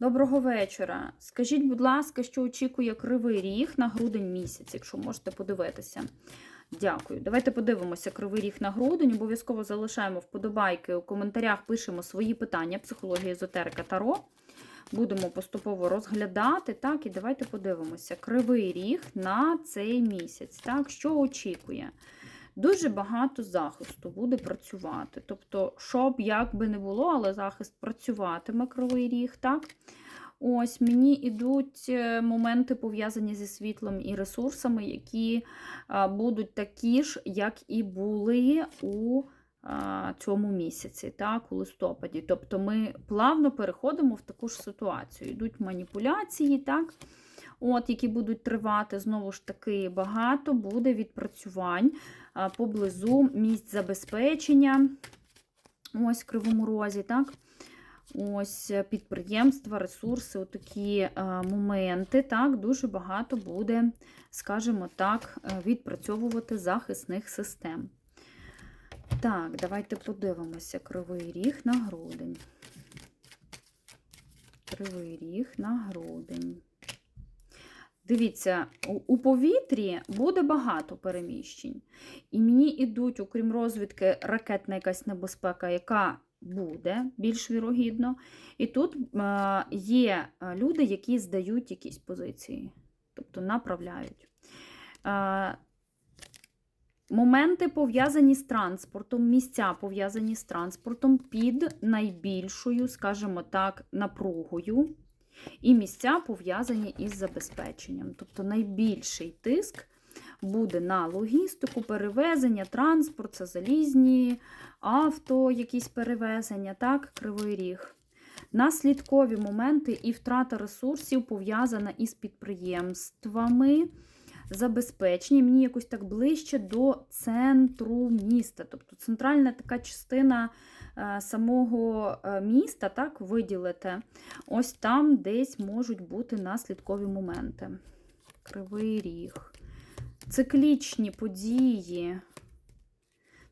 Доброго вечора. Скажіть, будь ласка, що очікує кривий ріг на грудень місяць, якщо можете подивитися. Дякую. Давайте подивимося кривий ріг на грудень. Обов'язково залишаємо вподобайки. У коментарях пишемо свої питання, психологія езотерика Таро. Будемо поступово розглядати. Так, і давайте подивимося. Кривий ріг на цей місяць. Так, що очікує? Дуже багато захисту буде працювати. Тобто, щоб як би не було, але захист працюватиме кривий ріг. так? Ось мені йдуть е, моменти пов'язані зі світлом і ресурсами, які будуть такі ж, як і були у цьому місяці, так, у листопаді. Тобто ми плавно переходимо в таку ж ситуацію. Йдуть маніпуляції, так, от, які будуть тривати, знову ж таки, багато буде відпрацювань поблизу місць забезпечення. Ось в Кривому Розі, так? Ось е, підприємства, ресурси, отакі е, моменти. Так, дуже багато буде, скажімо так, е, відпрацьовувати захисних систем. Так, давайте подивимося кривий ріг на грудень. Кривий ріг на грудень. Дивіться, у- повітрі буде багато переміщень. І мені йдуть, окрім розвідки, ракетна якась небезпека, яка буде більш вірогідно. І тут е, є е, люди, які здають якісь позиції, тобто направляють. Е, Моменти пов'язані з транспортом, місця пов'язані з транспортом під найбільшою, скажімо так, напругою. І місця пов'язані із забезпеченням. Тобто найбільший тиск буде на логістику, перевезення, транспорт, це залізні, авто, якісь перевезення, так, кривий ріг. Наслідкові моменти і втрата ресурсів пов'язана із підприємствами, забезпечення. Мені якось так ближче до центру міста. Тобто центральна така частина е, самого е, міста, так, виділите. Ось там десь можуть бути наслідкові моменти. Кривий ріг. Циклічні події.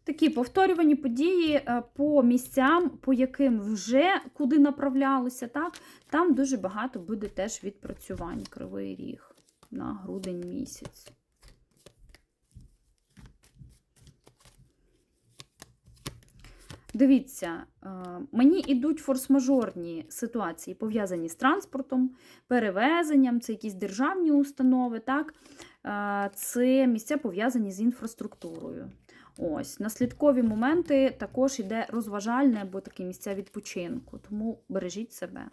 Такі повторювані події е, по місцям, по яким вже куди направлялися, так? там дуже багато буде теж відпрацювань кривий ріг на грудень місяць. Дивіться, е, мені йдуть форс-мажорні ситуації, пов'язані з транспортом, перевезенням, це якісь державні установи, так? Е, це місця пов'язані з інфраструктурою. Ось, наслідкові моменти також іде розважальне або такі місця відпочинку, тому бережіть себе.